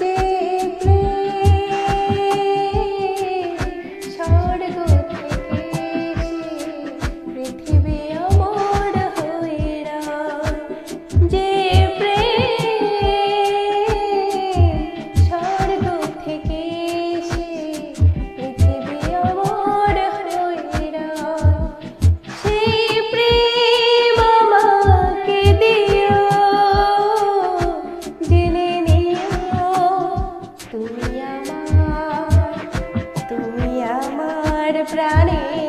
যে স্বর্গ আমার